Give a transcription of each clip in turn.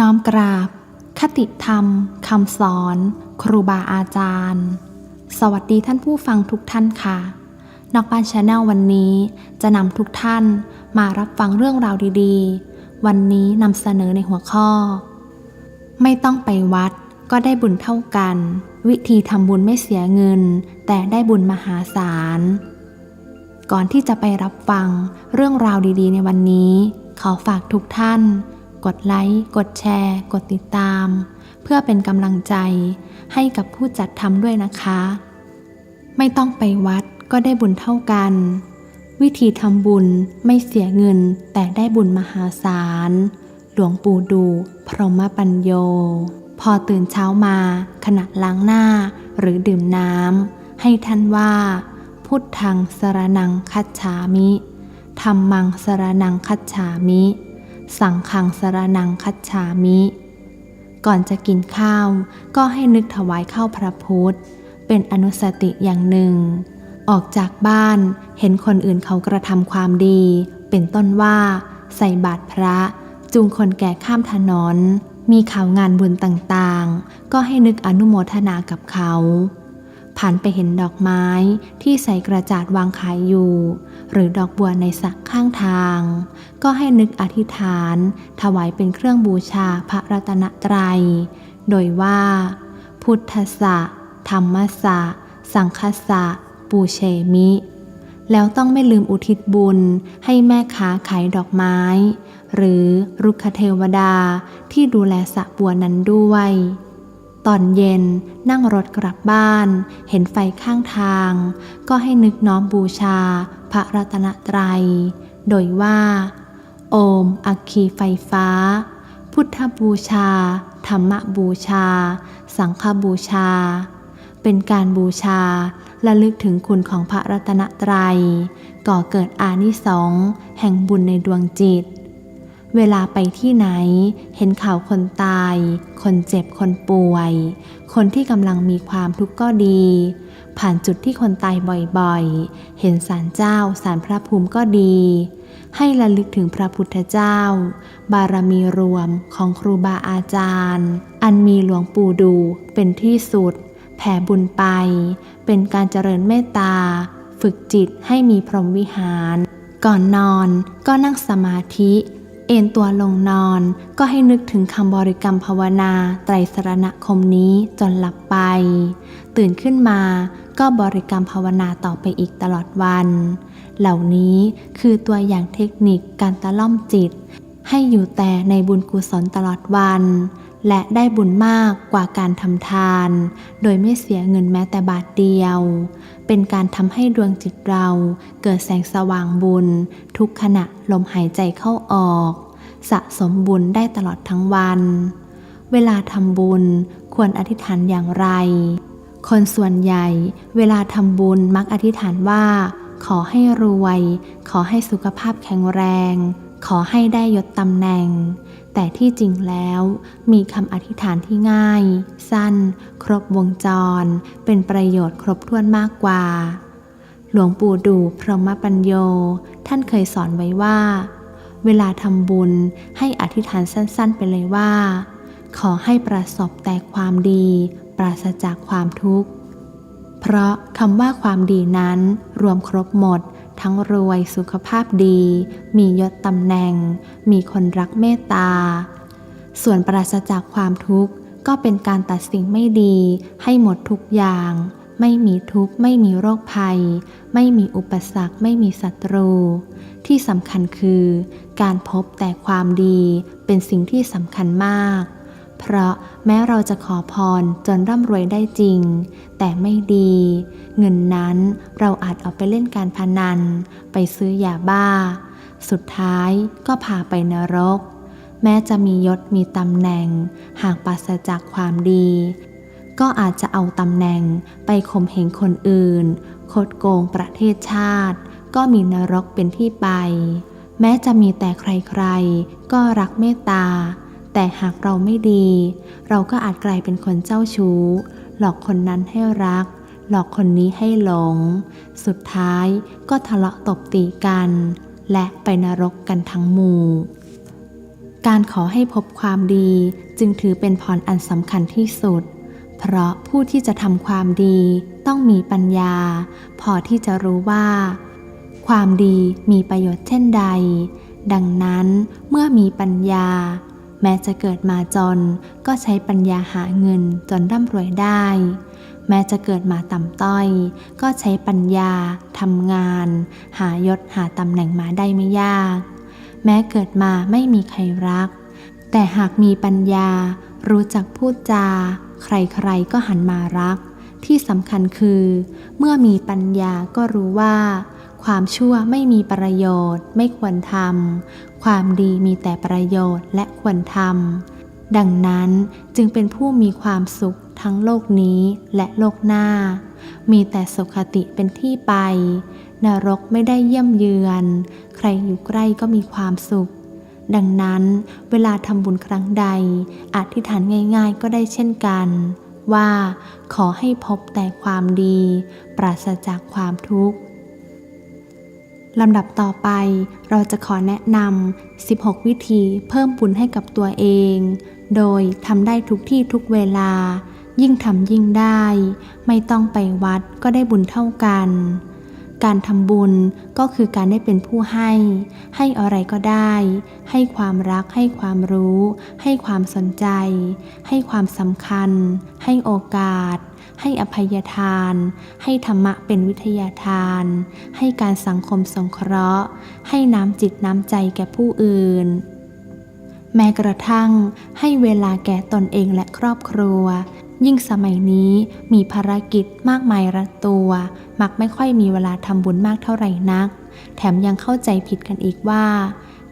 น้อมกราบ คติธรรมคำสอน ครูบาอาจารย์ สวัสดีท่านผู้ฟังทุกท่านค่ะ นอกบ้านชาแนลวันนี้จะนำทุกท่านมารับฟังเรื่องราวดีๆ วันนี้นำเสนอในหัวข้อ ไม่ต้องไปวัดก็ได้บุญเท่ากัน วิธีทำบุญไม่เสียเงิน แต่ได้บุญมหาศาล ก่อนที่จะไปรับฟังเรื่องราวดีๆ ในวันนี้ ขอฝากทุกท่าน กดไลค์ กดแชร์ กดติดตาม เพื่อเป็นกำลังใจให้กับผู้จัดทำด้วยนะคะ ไม่ต้องไปวัดก็ได้บุญเท่ากัน วิธีทำบุญไม่เสียเงินแต่ได้บุญมหาศาล หลวงปู่ดู พรหมปัญโย พอตื่นเช้ามา ขณะล้างหน้าหรือดื่มน้ำให้ท่านว่า พุทธังสรนังคัจฉามิธรรมังสรนังคัจฉามิ สังฆังสรนังคัจฉามิ ก่อนจะกินข้าวก็ให้นึกถวายข้าวพระพุทธ เป็นอนุสติอย่างหนึ่ง ออกจากบ้านเห็นคนอื่นเขากระทำความดี เป็นต้นว่า ใส่บาตรพระ จูงคนแก่ข้ามถนน มีข่าวงานบุญต่างๆ ก็ให้นึกอนุโมทนากับเขา ผ่านไปเห็นดอกไม้ที่ใส่กระจาดวางขายอยู่ หรือดอกบัวในสระข้างทาง ก็ให้นึกอธิษฐาน ถวายเป็นเครื่องบูชาพระรัตนตรัย โดยว่า พุทธะธรรมะสังคสะ ปูเชมิ แล้วต้องไม่ลืมอุทิศบุญให้แม่ค้าขายดอกไม้ หรือรุกขเทวดาที่ดูแลสะบัวนั้นด้วย ตอนเย็นนั่งรถกลับบ้าน เห็นไฟข้างทาง ก็ให้นึกน้อมบูชา พระรัตนตรัย โดยว่า โอม อัคคีไฟฟ้า พุทธบูชา ธรรมบูชา สังฆบูชา เป็นการบูชาและลึกถึงคุณของพระรัตนตรัย ก่อเกิดอานิสงส์แห่งบุญในดวงจิต เวลาไปที่ไหน เห็นข่าวคนตาย คนเจ็บคนป่วย คนที่กำลังมีความทุกข์ก็ดี ผ่านจุดที่คนตายบ่อยๆ เห็นศาลเจ้าศาลพระภูมิก็ดี ให้ระลึกถึงพระพุทธเจ้า บารมีรวมของครูบาอาจารย์ อันมีหลวงปู่ดูเป็นที่สุด แผ่บุญไป เป็นการเจริญเมตตา ฝึกจิตให้มีพรหมวิหาร ก่อนนอนก็นั่งสมาธิ เอนตัวลงนอนก็ให้นึกถึงคำบริกรรมภาวนาไตรสรณคมนี้จนหลับไป ตื่นขึ้นมาก็บริกรรมภาวนาต่อไปอีกตลอดวัน เหล่านี้คือตัวอย่างเทคนิคการตะล่อมจิต ให้อยู่แต่ในบุญกุศลตลอดวัน และได้บุญมากกว่าการทำทาน โดยไม่เสียเงินแม้แต่บาทเดียว เป็นการทำให้ดวงจิตเราเกิดแสงสว่างบุญ ทุกขณะลมหายใจเข้าออก สะสมบุญได้ตลอดทั้งวัน เวลาทำบุญควรอธิษฐานอย่างไร คนส่วนใหญ่ เวลาทำบุญมักอธิษฐานว่า ขอให้รวย ขอให้สุขภาพแข็งแรง ขอให้ได้ยศตำแหน่ง แต่ที่จริงแล้วมีคำอธิษฐานที่ง่าย สั้น ครบวงจร เป็นประโยชน์ครบถ้วนมากกว่า หลวงปู่ดูพรหมปัญโย ท่านเคยสอนไว้ว่า เวลาทำบุญให้อธิษฐานสั้นๆ ไปเลยว่า ขอให้ประสบแต่ความดี ปราศจากความทุกข์ เพราะคำว่าความดีนั้นรวมครบหมด ทั้งรวยสุขภาพดี มียศตำแหน่ง มีคนรักเมตตา ส่วนปราศจากความทุกข์ก็เป็นการตัดสิ่งไม่ดีให้หมดทุกอย่าง ไม่มีทุกข์ ไม่มีโรคภัย ไม่มีอุปสรรค ไม่มีศัตรู ที่สำคัญคือ การพบแต่ความดีเป็นสิ่งที่สำคัญมาก เพราะแม้เราจะขอพรจนร่ำรวยได้จริง แต่ไม่ดี เงินนั้นเราอาจเอาไปเล่นการพนัน ไปซื้อยาบ้า สุดท้ายก็พาไปนรก แม้จะมียศมีตำแหน่ง หากปราศจากความดี ก็อาจจะเอาตำแหน่งไปข่มเหงคนอื่น คดโกงประเทศชาติ ก็มีนรกเป็นที่ไป แม้จะมีแต่ใครๆ ก็รักเมตตา แต่หากเราไม่ดี เราก็อาจกลายเป็นคนเจ้าชู้ หลอกคนนั้นให้รัก หลอกคนนี้ให้หลง สุดท้ายก็ทะเลาะตบตีกัน และไปนรกกันทั้งหมู่การขอให้พบความดีจึงถือเป็นพรอันสำคัญที่สุด เพราะผู้ที่จะทำความดีต้องมีปัญญา พอที่จะรู้ว่า ความดีมีประโยชน์เช่นใด ดังนั้นเมื่อมีปัญญา แม้จะเกิดมาจนก็ใช้ปัญญาหาเงินจนร่ำรวยได้ แม้จะเกิดมาต่ำต้อย ก็ใช้ปัญญาทำงาน หายศหาตำแหน่งมาได้ไม่ยาก แม้เกิดมาไม่มีใครรัก แต่หากมีปัญญา รู้จักพูดจา ใครๆก็หันมารัก ที่สำคัญคือ เมื่อมีปัญญาก็รู้ว่า ความชั่วไม่มีประโยชน์ ไม่ควรทำ ความดีมีแต่ประโยชน์และควรทำ ดังนั้นจึงเป็นผู้มีความสุขทั้งโลกนี้และโลกหน้า มีแต่สุขติเป็นที่ไป นรกไม่ได้เยี่ยมเยือน ใครอยู่ใกล้ก็มีความสุข ดังนั้นเวลาทำบุญครั้งใด อธิษฐานง่าย ๆ ก็ได้เช่นกันว่าขอให้พบแต่ความดี ปราศจากความทุกข์ ลำดับต่อไปเราจะขอแนะนำ 16 วิธีเพิ่มบุญให้กับตัวเอง โดยทำได้ทุกที่ทุกเวลา ยิ่งทำยิ่งได้ ไม่ต้องไปวัดก็ได้บุญเท่ากัน การทำบุญก็คือการได้เป็นผู้ให้ ให้อะไรก็ได้ ให้ความรัก ให้ความรู้ ให้ความสนใจ ให้ความสำคัญ ให้โอกาส ให้อภัยทาน ให้ธรรมะเป็นวิทยาทาน ให้การสังคมสงเคราะห์ ให้น้ำจิตน้ำใจแก่ผู้อื่น แม้กระทั่งให้เวลาแก่ตนเองและครอบครัว ยิ่งสมัยนี้มีภารกิจมากมายรัดตัว มักไม่ค่อยมีเวลาทำบุญมากเท่าไหร่นัก แถมยังเข้าใจผิดกันอีกว่า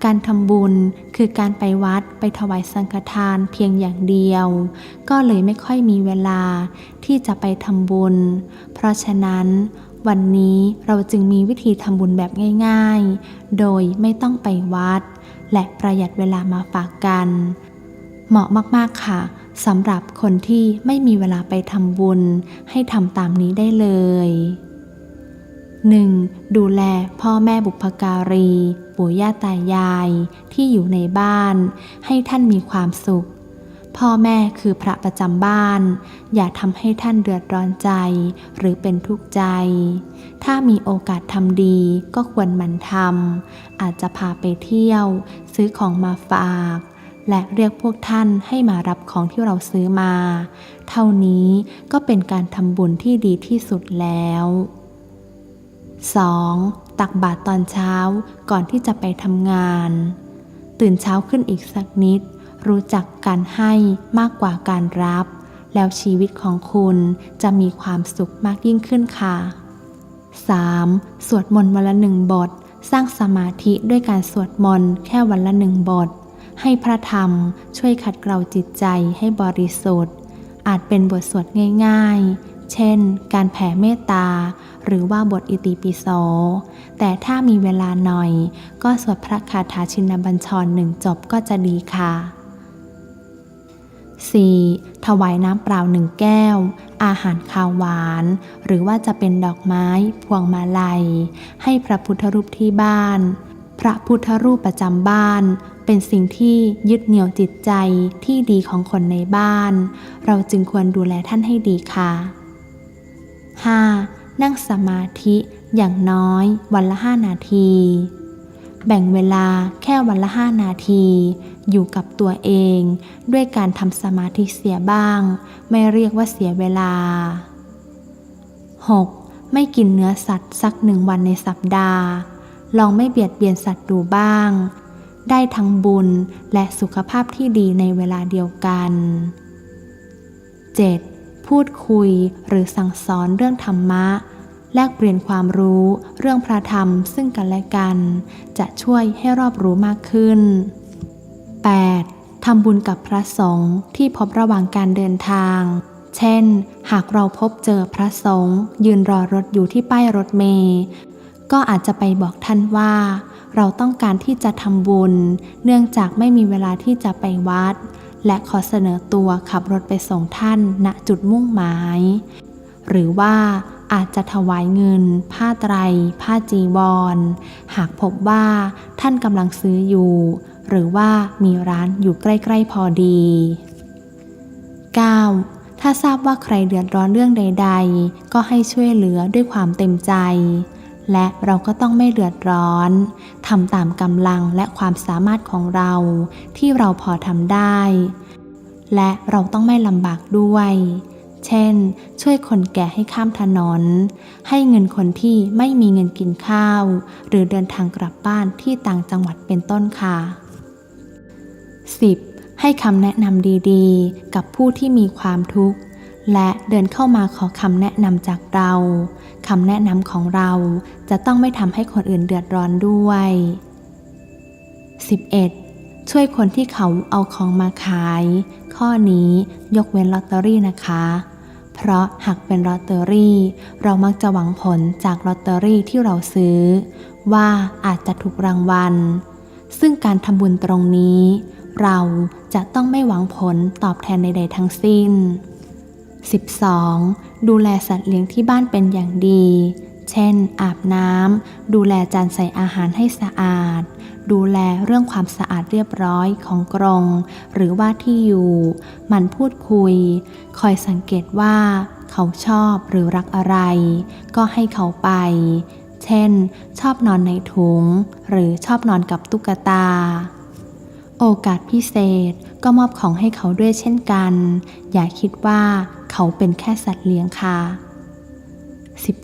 การทำบุญคือการไปวัดไปถวายสังฆทานเพียงอย่างเดียว ก็เลยไม่ค่อยมีเวลา ที่จะไปทำบุญ เพราะฉะนั้น วันนี้เราจึงมีวิธีทำบุญแบบง่าย ๆ โดยไม่ต้องไปวัด และประหยัดเวลามาฝากกัน เหมาะมากๆค่ะสำหรับคนที่ไม่มีเวลาไปทำบุญ ให้ทำตามนี้ได้เลย 1. ดูแลพ่อแม่บุพการี ปู่ย่าตายายที่อยู่ในบ้าน ให้ท่านมีความสุข พ่อแม่คือพระประจำบ้าน อย่าทำให้ท่านเดือดร้อนใจ หรือเป็นทุกข์ใจ ถ้ามีโอกาสทำดีก็ควรหมั่นทำอาจจะพาไปเที่ยว ซื้อของมาฝาก และเรียกพวกท่านให้มารับของที่เราซื้อมา เท่านี้ก็เป็นการทำบุญที่ดีที่สุดแล้ว 2. ตักบาตรตอนเช้าก่อนที่จะไปทำงาน ตื่นเช้าขึ้นอีกสักนิด รู้จักการให้มากกว่าการรับ แล้วชีวิตของคุณจะมีความสุขมากยิ่งขึ้นค่ะ 3. สวดมนต์วันละหนึ่งบท สร้างสมาธิด้วยการสวดมนต์แค่วันละหนึ่งบท ให้พระธรรมช่วยขัดเกลาจิตใจให้บริสุทธิ์ อาจเป็นบทสวดง่ายๆ เช่น การแผ่เมตตา หรือว่าบทอิติปิโส แต่ถ้ามีเวลาหน่อย ก็สวดพระคาถาชินบัญชรหนึ่งจบก็จะดีค่ะ 4. ถวายน้ำเปล่าหนึ่งแก้ว อาหารข้าวหวาน หรือว่าจะเป็นดอกไม้ พวงมาลัย ให้พระพุทธรูปที่บ้าน พระพุทธรูปประจำบ้าน เป็นสิ่งที่ยึดเหนี่ยวจิตใจที่ดีของคนในบ้าน เราจึงควรดูแลท่านให้ดีค่ะ 5. นั่งสมาธิอย่างน้อยวันละ 5 นาที แบ่งเวลาแค่วันละ 5 นาที อยู่กับตัวเอง ด้วยการทำสมาธิเสียบ้าง ไม่เรียกว่าเสียเวลา 6. ไม่กินเนื้อสัตว์สักหนึ่งวันในสัปดาห์ ลองไม่เบียดเบียนสัตว์ดูบ้าง ได้ทั้งบุญและสุขภาพที่ดีในเวลาเดียวกัน 7. พูดคุยหรือสั่งสอนเรื่องธรรมะ แลกเปลี่ยนความรู้เรื่องพระธรรมซึ่งกันและกัน จะช่วยให้รอบรู้มากขึ้น 8. ทำบุญกับพระสงฆ์ที่พบระหว่างการเดินทาง เช่น หากเราพบเจอพระสงฆ์ยืนรอรถอยู่ที่ป้ายรถเมล์ก็อาจจะไปบอกท่านว่า เราต้องการที่จะทำบุญ เนื่องจากไม่มีเวลาที่จะไปวัด และขอเสนอตัวขับรถไปส่งท่านณจุดมุ่งหมาย หรือว่าอาจจะถวายเงิน ผ้าไตร ผ้าจีวร หากพบว่าท่านกำลังซื้ออยู่ หรือว่ามีร้านอยู่ใกล้ ๆ พอดี 9. ถ้าทราบว่าใครเดือดร้อนเรื่องใด ๆ ก็ให้ช่วยเหลือด้วยความเต็มใจ และเราก็ต้องไม่เดือดร้อนทำตามกำลังและความสามารถของเราที่เราพอทำได้ และเราต้องไม่ลำบากด้วย เช่น ช่วยคนแก่ให้ข้ามถนน ให้เงินคนที่ไม่มีเงินกินข้าว หรือเดินทางกลับบ้านที่ต่างจังหวัดเป็นต้นค่ะ 10. ให้คำแนะนำดีๆ กับผู้ที่มีความทุกข์ และเดินเข้ามาขอคำแนะนำจากเราคำแนะนำของเราจะต้องไม่ทำให้คนอื่นเดือดร้อนด้วย 11. ช่วยคนที่เขาเอาของมาขาย ข้อนี้ยกเว้นลอตเตอรี่นะคะ เพราะหากเป็นลอตเตอรี่ เรามักจะหวังผลจากลอตเตอรี่ที่เราซื้อ ว่าอาจจะถูกรางวัล ซึ่งการทำบุญตรงนี้ เราจะต้องไม่หวังผลตอบแทนใดๆทั้งสิ้น 12. ดูแลสัตว์เลี้ยงที่บ้านเป็นอย่างดี เช่น อาบน้ำ ดูแลจานใส่อาหารให้สะอาด ดูแลเรื่องความสะอาดเรียบร้อยของกรงหรือว่าที่อยู่ มันพูดคุย คอยสังเกตว่า เขาชอบหรือรักอะไร ก็ให้เขาไป เช่น ชอบนอนในถุง หรือชอบนอนกับตุ๊กตา โอกาสพิเศษก็มอบของให้เขาด้วยเช่นกัน อย่าคิดว่าเขาเป็นแค่สัตว์เลี้ยงค่ะ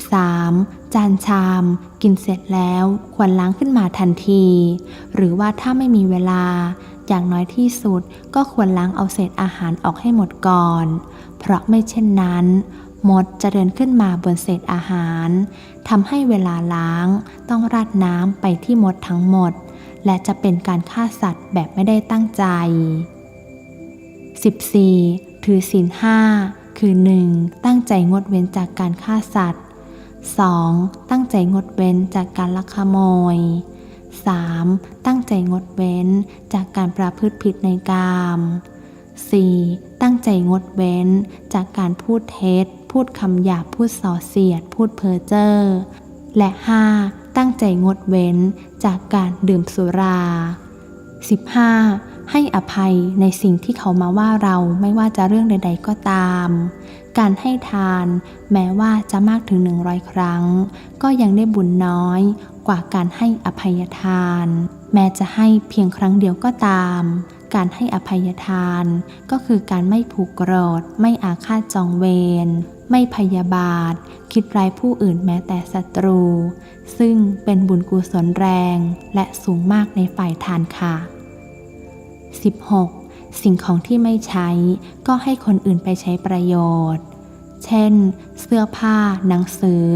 13. จานชาม กินเสร็จแล้วควรล้างขึ้นมาทันที หรือว่าถ้าไม่มีเวลา อย่างน้อยที่สุดก็ควรล้างเอาเศษอาหารออกให้หมดก่อน เพราะไม่เช่นนั้น มดจะเดินขึ้นมาบนเศษอาหารทำให้เวลาล้าง ต้องราดน้ำไปที่มดทั้งหมด และจะเป็นการฆ่าสัตว์แบบไม่ได้ตั้งใจ 14. ถือศีลห้าคือ 1. ตั้งใจงดเว้นจากการฆ่าสัตว์ 2. ตั้งใจงดเว้นจากการลักขโมย 3. ตั้งใจงดเว้นจากการประพฤติผิดในกาม 4. ตั้งใจงดเว้นจากการพูดเท็จ พูดคำหยาบพูดส่อเสียด พูดเพ้อเจ้อและ 5. ตั้งใจงดเว้นจากการดื่มสุรา 15. ให้อภัยในสิ่งที่เขามาว่าเราไม่ว่าจะเรื่องใด ๆ ก็ตาม การให้ทานแม้ว่าจะมากถึง 100 ครั้ง ก็ยังได้บุญน้อยกว่าการให้อภัยทาน แม้จะให้เพียงครั้งเดียวก็ตาม การให้อภัยทาน ก็คือการไม่ผูกโกรธ ไม่อาฆาตจองเวร ไม่พยาบาท คิดร้ายผู้อื่นแม้แต่ศัตรู ซึ่งเป็นบุญกุศลแรงและสูงมากในฝ่ายทานค่ะ 16. สิ่งของที่ไม่ใช้ก็ให้คนอื่นไปใช้ประโยชน์ เช่น เสื้อผ้า หนังสือ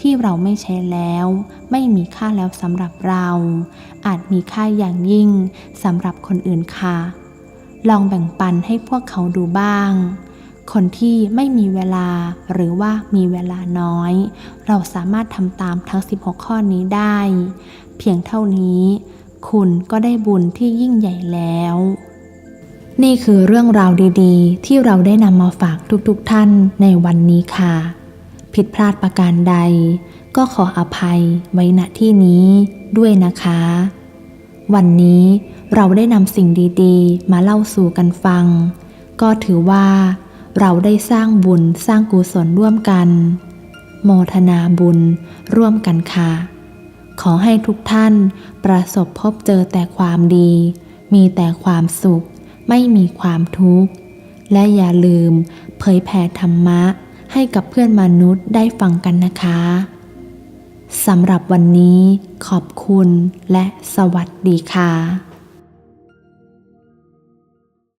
ที่เราไม่ใช้แล้ว ไม่มีค่าแล้วสำหรับเรา อาจมีค่าอย่างยิ่งสำหรับคนอื่นค่ะ ลองแบ่งปันให้พวกเขาดูบ้าง คนที่ไม่มีเวลาหรือว่ามีเวลาน้อย เราสามารถทำตามทั้ง 16 ข้อนี้ได้ เพียงเท่านี้ คุณก็ได้บุญที่ยิ่งใหญ่แล้ว นี่คือเรื่องราวดีๆ ที่เราได้นำมาฝากทุกๆทท่านในวันนี้ค่ะ ผิดพลาดประการใด ก็ขออภัยไว้ณที่นี้ด้วยนะคะ วันนี้เราได้นำสิ่งดีๆ มาเล่าสู่กันฟัง ก็ถือว่า เราได้สร้างบุญสร้างกุศลร่วมกัน โมทนาบุญร่วมกันค่ะ ขอให้ทุกท่านประสบพบเจอแต่ความดี มีแต่ความสุข ไม่มีความทุกข์ และอย่าลืมเผยแผ่ธรรมะให้กับเพื่อนมนุษย์ได้ฟังกันนะคะสำหรับวันนี้ขอบคุณและสวัสดีค่ะ